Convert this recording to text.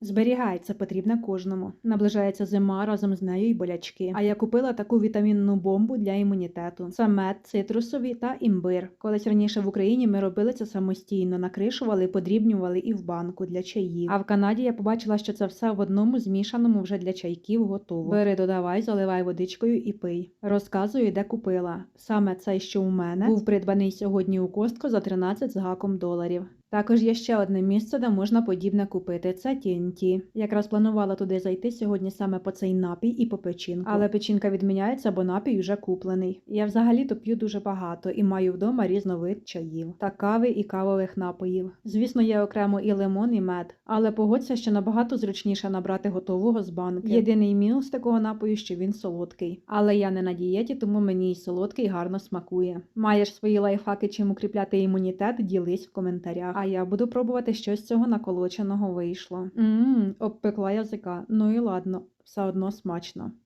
Зберігай, це потрібно кожному. Наближається зима, разом з нею й болячки. А я купила таку вітамінну бомбу для імунітету. Це мед, цитрусові та імбир. Колись раніше в Україні ми робили це самостійно, накришували, подрібнювали і в банку для чаїв. А в Канаді я побачила, що це все в одному змішаному вже для чайків готово. Бери, додавай, заливай водичкою і пий. Розказую, де купила. Саме цей, що у мене, був придбаний сьогодні у Костко за 13 з гаком доларів. Також є ще одне місце, де можна подібне купити. Це TNT. Якраз планувала туди зайти сьогодні саме по цей напій і по печінку. Але печінка відміняється, бо напій вже куплений. Я взагалі-то п'ю дуже багато і маю вдома різновид чаїв та кави і кавових напоїв. Звісно, є окремо і лимон, і мед, але погодься, що набагато зручніше набрати готового з банки. Єдиний мінус такого напою, що він солодкий. Але я не на дієті, тому мені й солодкий гарно смакує. Маєш свої лайфхаки, чим укріпляти імунітет, ділись в коментарях. А я буду пробувати щось з цього наколоченого вийшло. Ммм, обпекла язика. Ну і ладно, все одно смачно.